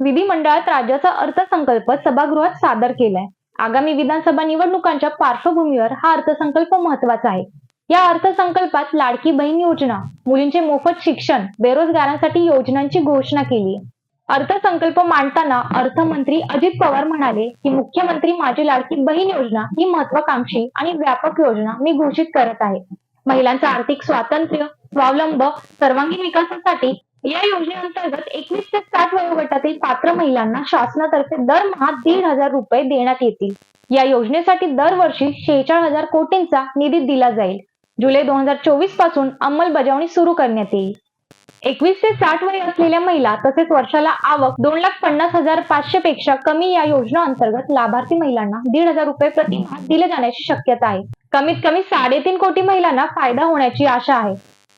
विधिमंडळात राज्याचा अर्थसंकल्प सभागृहात सादर केलाय. आगामी विधानसभा निवडणुकांच्या पार्श्वभूमीवर हा अर्थसंकल्प महत्त्वाचा आहे. या अर्थसंकल्पात लाडकी बहीण योजना मुलींचे मोफत शिक्षण बेरोजगारांसाठी योजनांची घोषणा केली. अर्थसंकल्प मांडताना अर्थमंत्री अजित पवार म्हणाले की मुख्यमंत्री माझी लाडकी बहीण योजना ही महत्वाकांक्षी आणि व्यापक योजना मी घोषित करत आहे. महिलांचं आर्थिक स्वातंत्र्य स्वावलंब सर्वांगीण विकासासाठी या योजनेअंतर्गत एकवीस ते साठ वयोगटातील पात्र महिलांना शासनातर्फे दरमहा दीड हजार रुपये देण्यात येतील. या योजनेसाठी दरवर्षी शेहेचाळ हजार कोटींचा निधी दिला जाईल. जुलै दोन हजार चोवीसपासून अंमलबजावणी सुरू करण्यात येईल. एकवीस ते साठ वय असलेल्या महिला तसेच वर्षाला आवक दोन लाख पन्नास हजार पाचशे पेक्षा कमी या योजना अंतर्गत लाभार्थी महिलांना दीड हजार रुपये प्रतिमाह दिले जाण्याची शक्यता आहे. कमीत कमी साडेतीन कोटी महिलांना फायदा होण्याची आशा आहे.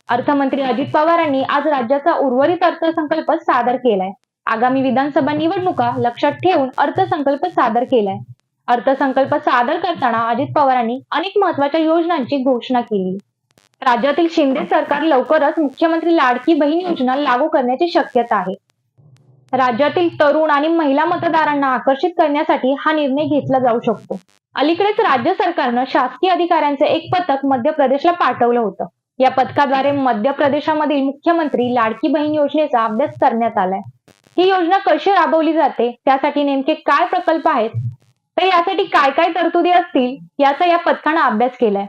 अर्थमंत्री अजित पवारांनी आज राज्याचा उर्वरित अर्थसंकल्प सादर केलाय. आगामी विधानसभा निवडणुका लक्षात ठेवून अर्थसंकल्प सादर केलाय. अर्थसंकल्प सादर करताना अजित पवारांनी अनेक महत्त्वाच्या योजनांची घोषणा केली. राज्यातील शिंदे सरकार लवकरच मुख्यमंत्री लाडकी बहीण योजना लागू करण्याची शक्यता आहे. राज्यातील तरुण आणि महिला मतदारांना आकर्षित करण्यासाठी हा निर्णय घेतला जाऊ शकतो. अलीकडेच राज्य सरकारनं शासकीय अधिकाऱ्यांचे एक पथक मध्य प्रदेशला पाठवलं होतं. या पथकाद्वारे मध्य प्रदेशामधील मुख्यमंत्री लाडकी बहीण योजनेचा अभ्यास करण्यात आलाय. ही योजना कशी राबवली जाते? त्यासाठी नेमके काय प्रकल्प आहेत? तर यासाठी काय काय तरतुदी असतील? याचा या पथकानं अभ्यास केलाय.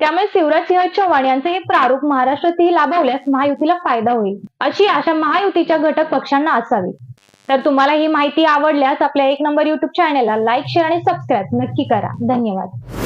त्यामुळे शिवराज सिंह चव्हाण यांचे हे प्रारूप महाराष्ट्रातही लाभवल्यास महायुतीला फायदा होईल अशी आशा महायुतीच्या घटक पक्षांना असावी. तर तुम्हाला ही माहिती आवडल्यास आपल्या एक नंबर युट्यूब चॅनेलला लाईक शेअर आणि सबस्क्राईब नक्की करा. धन्यवाद.